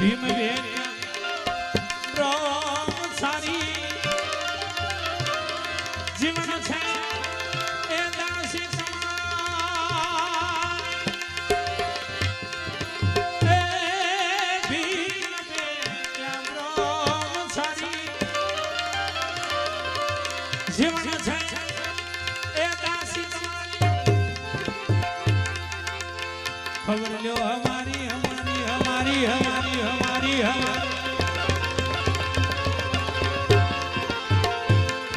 ભીમ બેન બ્રહ્મચારી જીવન છે એ દાસી જીવન છે એ દાસી ખબર લ્યો અમારી અમારી અમારી અમારી.